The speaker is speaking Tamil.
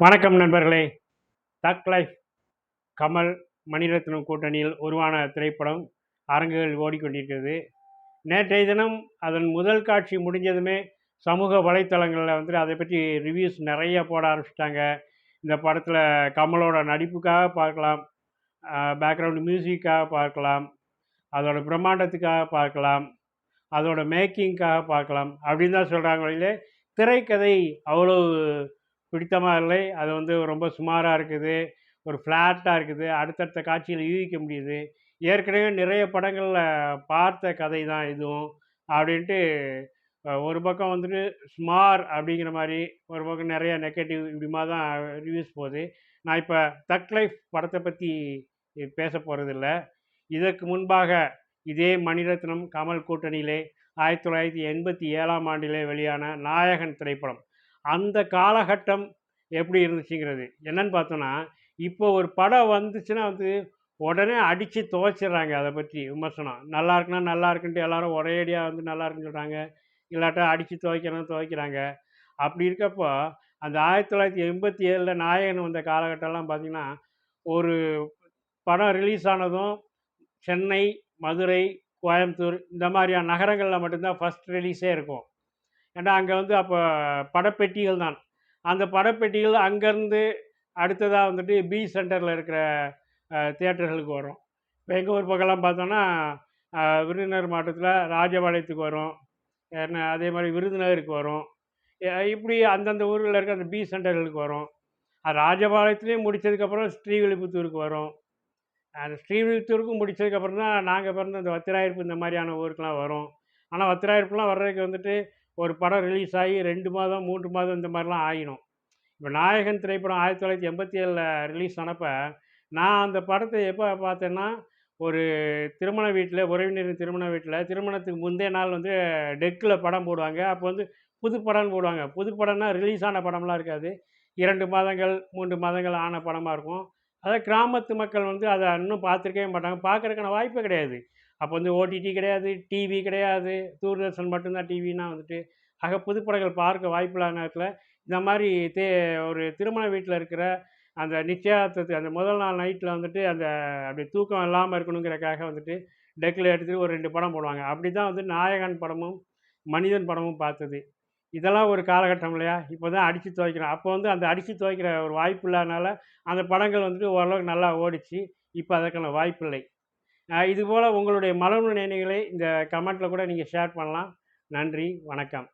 வணக்கம் நண்பர்களே. தக் லைஃப் கமல் மணிரத்னம் கூட்டணியில் உருவான திரைப்படம் அரங்குகள் ஓடிக்கொண்டிருக்கிறது. நேற்றைய தினம் அதன் முதல் காட்சி முடிஞ்சதுமே சமூக வலைத்தளங்களில் வந்து அதை பற்றி ரிவ்யூஸ் நிறைய போட ஆரம்பிச்சிட்டாங்க. இந்த படத்தில் கமலோட நடிப்புக்காக பார்க்கலாம் பேக்ரவுண்ட் மியூசிக்காக பார்க்கலாம் அதோட பிரம்மாண்டத்துக்காக பார்க்கலாம் அதோட மேக்கிங்க்காக பார்க்கலாம் அப்படின்னு தான் சொல்கிறாங்க வழியிலே திரைக்கதை அவ்வளோ பிடித்தமாக இல்லை அது வந்து ரொம்ப சுமாராக இருக்குது ஒரு ஃப்ளாட்டாக இருக்குது அடுத்தடுத்த காட்சியில் யூகிக்க முடியுது. ஏற்கனவே நிறைய படங்களில் பார்த்த கதை தான் இதுவும் அப்படின்ட்டு ஒரு பக்கம் வந்துட்டு ஸ்மார் அப்படிங்கிற மாதிரி ஒரு பக்கம் நிறைய நெகட்டிவ் இப்படிமா தான் ரிவ்யூஸ் போகுது. நான் இப்போ தக் லைஃப் படத்தை பற்றி பேச போகிறதில்ல இதற்கு முன்பாக இதே மணிரத்னம் கமல் கூட்டணியிலே ஆயிரத்தி தொள்ளாயிரத்தி எண்பத்தி ஏழாம் ஆண்டிலே வெளியான நாயகன் திரைப்படம் அந்த காலகட்டம் எப்படி இருந்துச்சுங்கிறது. என்னன்னு பார்த்தோன்னா இப்போ ஒரு படம் வந்துச்சுன்னா வந்து உடனே அடித்து துவைச்சிடுறாங்க அதை பற்றி விமர்சனம். நல்லா இருக்குன்னா நல்லா இருக்குன்ட்டு எல்லாரும் ஒரேடியாக வந்து நல்லா இருக்குன்னு சொல்கிறாங்க இல்லாட்டா அடித்து துவைக்கணும்னு துவைக்கிறாங்க. அப்படி இருக்கப்போ அந்த ஆயிரத்தி தொள்ளாயிரத்தி எண்பத்தி ஏழில் நாயகன் வந்த காலகட்டம்லாம் பார்த்திங்கன்னா ஒரு படம் ரிலீஸ் ஆனதும் சென்னை மதுரை கோயம்புத்தூர் இந்த மாதிரியான நகரங்களில் மட்டும்தான் ஃபஸ்ட் ரிலீஸே இருக்கும். ஏன்னா அங்கே வந்து அப்போ படப்பெட்டிகள் தான். அந்த படப்பெட்டிகள் அங்கேருந்து அடுத்ததாக வந்துட்டு பி சென்டரில் இருக்கிற தியேட்டர்களுக்கு வரும். இப்போ எங்கள் ஊர் பக்கம்லாம் பார்த்தோன்னா விருதுநகர் மாவட்டத்தில் ராஜபாளையத்துக்கு வரும். என்ன அதே மாதிரி விருதுநகருக்கு வரும். இப்படி அந்தந்த ஊரில் இருக்க அந்த பி சென்டர்களுக்கு வரும். அது ராஜபாளையத்துலேயும் முடித்ததுக்கப்புறம் ஸ்ரீவில்லிபுத்தூருக்கு வரும். அந்த ஸ்ரீவில்லிபுத்தூருக்கும் முடித்ததுக்கப்புறம் தான் நாங்கள் பிறந்த அந்த வத்திராயிருப்பு இந்த மாதிரியான ஊருக்கெலாம் வரும். ஆனால் வத்திராயிருப்புலாம் வர்றதுக்கு வந்துட்டு ஒரு படம் ரிலீஸ் ஆகி ரெண்டு மாதம் மூன்று மாதம் இந்த மாதிரிலாம் ஆகிடும் இப்போ நாயகன் திரைப்படம் ஆயிரத்தி தொள்ளாயிரத்தி எண்பத்தி ஏழில் ரிலீஸ் ஆனப்போ நான் அந்த படத்தை எப்போ பார்த்தேன்னா ஒரு திருமண வீட்டில் உறவினரின் திருமண வீட்டில் திருமணத்துக்கு முந்தைய நாள் வந்து டெக்கில் படம் போடுவாங்க. அப்போ வந்து புது படம்னு போடுவாங்க. புது படம்னா ரிலீஸ் ஆன படம்லாம் இருக்காது. இரண்டு மாதங்கள் மூன்று மாதங்கள் ஆன படமாக இருக்கும். அதாவது கிராமத்து மக்கள் வந்து அதை இன்னும் பார்த்துருக்கவே மாட்டாங்க. பார்க்குறதுக்கான வாய்ப்பே கிடையாது. அப்போ வந்து ஓடிடி கிடையாது டிவி கிடையாது தூர்தர்ஷன் மட்டும்தான் டிவினா வந்துட்டு ஆக புதுப்படங்கள் பார்க்க வாய்ப்பில்லாத நேரத்தில் இந்த மாதிரி தே ஒரு திருமண வீட்டில் இருக்கிற அந்த நிச்சயார்த்தத்துக்கு அந்த முதல் நாள் நைட்டில் வந்துட்டு அந்த அப்படி தூக்கம் இல்லாமல் இருக்கணுங்கிறக்காக வந்துட்டு டெக்கில் எடுத்துகிட்டு ஒரு ரெண்டு படம் போடுவாங்க. அப்படி தான் வந்து நாயகன் படமும் மனிதன் படமும் பார்த்தது. இதெல்லாம் ஒரு காலகட்டம் இல்லையா? இப்போ தான் அடித்து துவைக்கிறோம். அப்போ வந்து அந்த அடித்து துவைக்கிற ஒரு வாய்ப்பு இல்லாதனால அந்த படங்கள் வந்துட்டு ஓரளவுக்கு நல்லா ஓடிச்சு. இப்போ அதற்கான வாய்ப்பில்லை. இதுபோல் உங்களுடைய மலர்வு நினைவுகளை இந்த கமெண்ட்டில் கூட நீங்கள் ஷேர் பண்ணலாம். நன்றி வணக்கம்.